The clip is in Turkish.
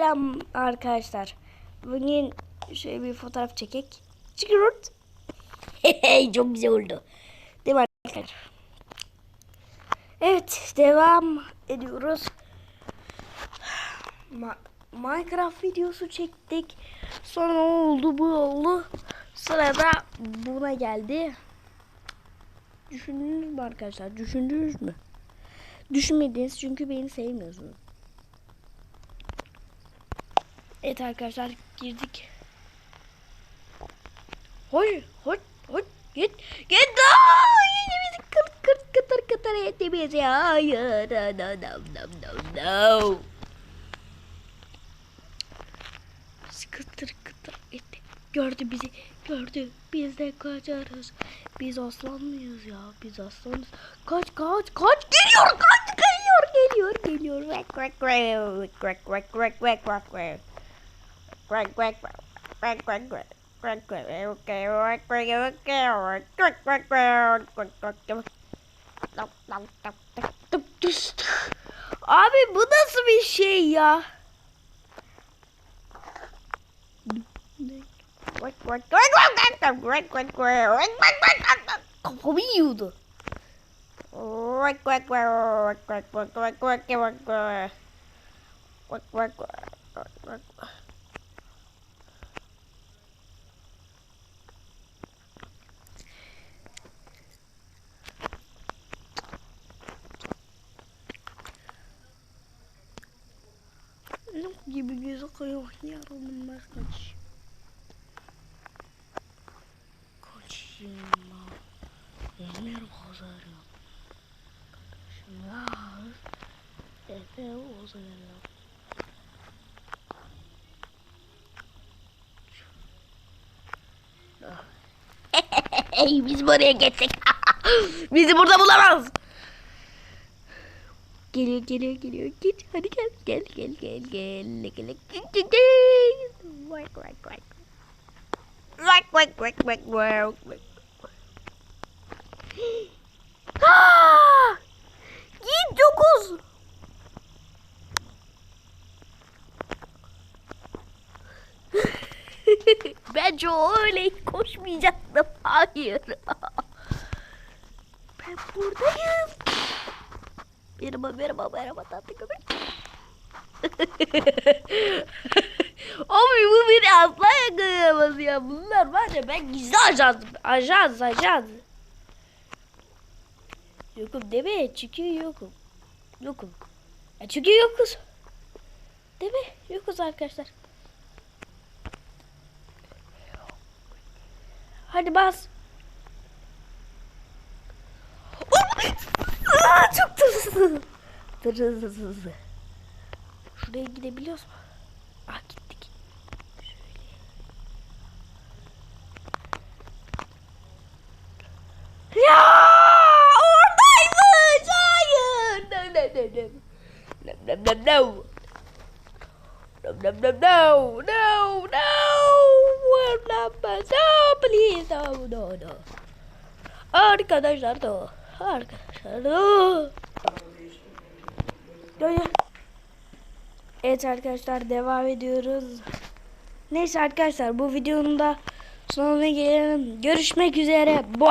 Selam arkadaşlar. Bugün şöyle bir fotoğraf çekek. Çıkırt. Çok güzel oldu. Değil mi arkadaşlar? Evet devam ediyoruz. Ma- Minecraft videosu çektik. Sonra oldu bu oldu. Sırada buna geldi. Düşündünüz mü arkadaşlar? Düşündünüz mü? Düşünmediniz çünkü beni sevmiyorsunuz. Evet arkadaşlar girdik. Hoş hoş hoş git git. Aa yine bizi kırt kırt kıtır kıtır etti bizi. Hayır no no no no no Bizi kıtır kıtır etti. Gördü bizi gördü. Biz de kaçarız. Biz aslan mıyız ya biz aslanız kaç kaç kaç. Geliyor kaç geliyor geliyor geliyor. Quack, quack, quack, quack, quack, quack, quack, quack, quack. Quack Quack quack quack quack quack. Quack quack okay quack quack okay quack quack quack quack quack quack. Abi bu nasıl bir şey ya? Kafamı yiyordu. Quack quack quack gibi gözüküyor yarım ben kaç. Kaçayım Emir bozarım. Şunlar. Efe bozarım. Biz buraya geçsek. Bizi burada bulamaz. Geliyor geliyor geliyor. Git hadi gel gel gel gel gel gel gel gel gel. Quack quack. Quack quack quack quack quack quack. Ah! Git dokuz. Bence öyle koşmayacaktım. Hayır. Ben buradayım. Merhaba merhaba merhaba tatlı köpek. Abi bu beni asla yakalayamaz ya. Bunlar var ya ben gizli ajans. Ajans ajans. Yokum mi? Çünkü yokum. Yokum. Ya çünkü yokuz. Değil mi? Yokuz arkadaşlar. Hadi bas. Aa, Şuraya gidebiliyoruz mu? Ah gittik. Şöyle. Ya oradaymış. Hayır. No no no no. No no no no. No no no no. No no. Number no please. No no no. Arkadaşlar da. Arkadaşlar da. Evet arkadaşlar devam ediyoruz. Neyse arkadaşlar bu videonun da sonuna gelelim. Görüşmek üzere. Bye.